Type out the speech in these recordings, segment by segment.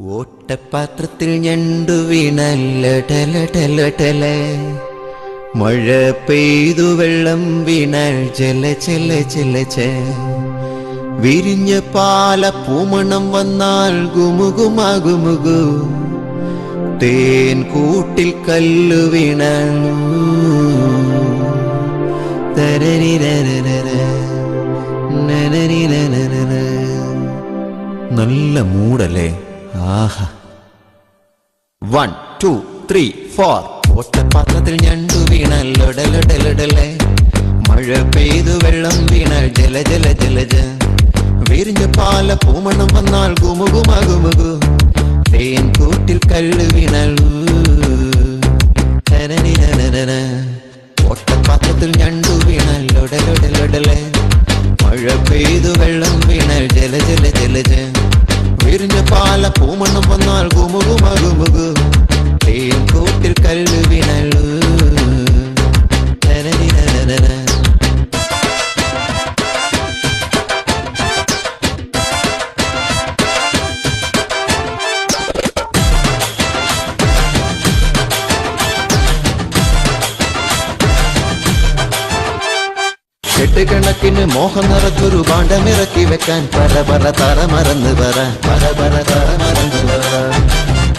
ഓട്ടപാത്രത്തിൽ ഞണ്ടു വീണല്ലടലടലടല മഴ പെയ്തു വെള്ളം വീണാൽ ചെല ചെല ജ. വിരിഞ്ഞ പാല പൂമണം വന്നാൽ ഗുമുകുമാകുമുകു തേൻ കൂട്ടിൽ കല്ലു വിണ തരരി. നല്ല മൂടല്ലേ? ആഹാ. വൺ ടു ത്രീ ഫോർ ഒട്ടപ്പാത്രത്തിൽ ഞണ്ടു വീണാൽ ലൊടലൊടലൊടലേ മഴ പെയ്തു വെള്ളം വീണ ജല ജല ജലജ വിരിഞ്ഞ പാല പൂമണം വന്നാൽ ഗുമുകുമ ഗുമുകു തേൻ കൂട്ടിൽ കല്ല് വീണൽ. ഒട്ടപ്പാത്രത്തിൽ ഞണ്ടു വീണാൽ ലൊടലൊടലൊടലേ മഴ പെയ്തു വെള്ളം വിരിഞ്ഞ പാല പൂമണം വന്നാൽ ഗുമുകുമ ഗുമുകു തേൻ കെട്ടുകണക്കിന് മോഹം നിറച്ചൊരു പാണ്ഡമിറക്കി വെക്കാൻ പര പര തറ മറന്ന് പറ പര പര തറ മറന്ന് പറ.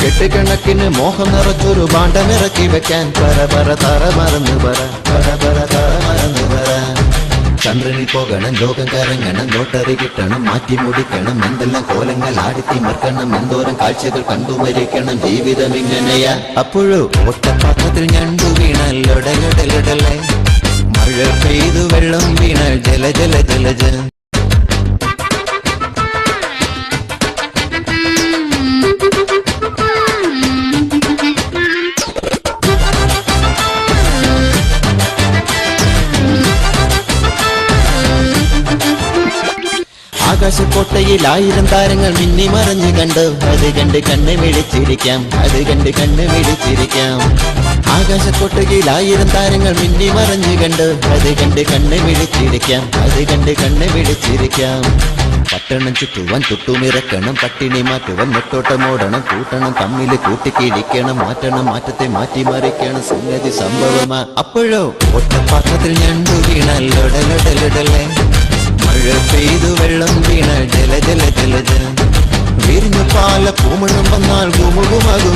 കെട്ടുകണക്കിന് മോഹം നിറച്ചൊരു പാണ്ഡമിറക്കി വെക്കാൻ പര പര തറ മറന്ന് പറ പര പര തറ മറന്ന് പറ. ചന്ദ്രനിൽ പോകണം ലോകം കറങ്ങണം ലോട്ടറി കിട്ടണം മാറ്റി മുടിക്കണം എന്തെല്ലാം കോലങ്ങൾ ആടിത്തിമർക്കണം എന്തോരം കാഴ്ചകൾ കണ്ടു മരിക്കണം ജീവിതം ഇങ്ങനെയാ. അപ്പോഴോ ഒറ്റപ്പാത്രത്തിൽ ഞണ്ടു വീണല്ലോടലൊടലൊടലേ മഴ പെയ്തു വെള്ളം വീണ ജല ജല ജലജ ആകാശക്കോട്ടയിൽ ആയിരം താരങ്ങൾ മിന്നി മറഞ്ഞു കണ്ടു അത് കണ്ട് കണ്ണ് വിളിച്ചിരിക്കാം അത് കണ്ട് കണ്ണ് മിടിച്ചിരിക്കാം. ആകാശക്കോട്ടയിൽ ആയിരം താരങ്ങൾ മിന്നി മറഞ്ഞു കണ്ട് അത് കണ്ട് കണ്ണ് വിളിച്ചിരിക്കാം അത് കണ്ട് കണ്ണ് വിളിച്ചിരിക്കാം. പട്ടണം ചുറ്റുവാൻ ചുട്ടുമിറക്കണം പട്ടിണി മാറ്റുവാൻ നെട്ടോട്ടമോടണം കൂട്ടണം തമ്മിൽ കൂട്ടിക്കിഴിക്കണം മാറ്റണം മാറ്റത്തെ മാറ്റി മറിക്കണം സംഗതി സംഭവമാ. അപ്പോഴോ? ഒട്ടപ്പാത്രത്തിൽ ഞണ്ടു വീണല്ലോടലൊടലൊടലേ മഴ പെയ്തു വെള്ളം വീണാൽ ജല ജല ജല ജല. വിരിഞ്ഞു പാല പൂമണം വന്നാൽ ഗുമുകുമകുമുകു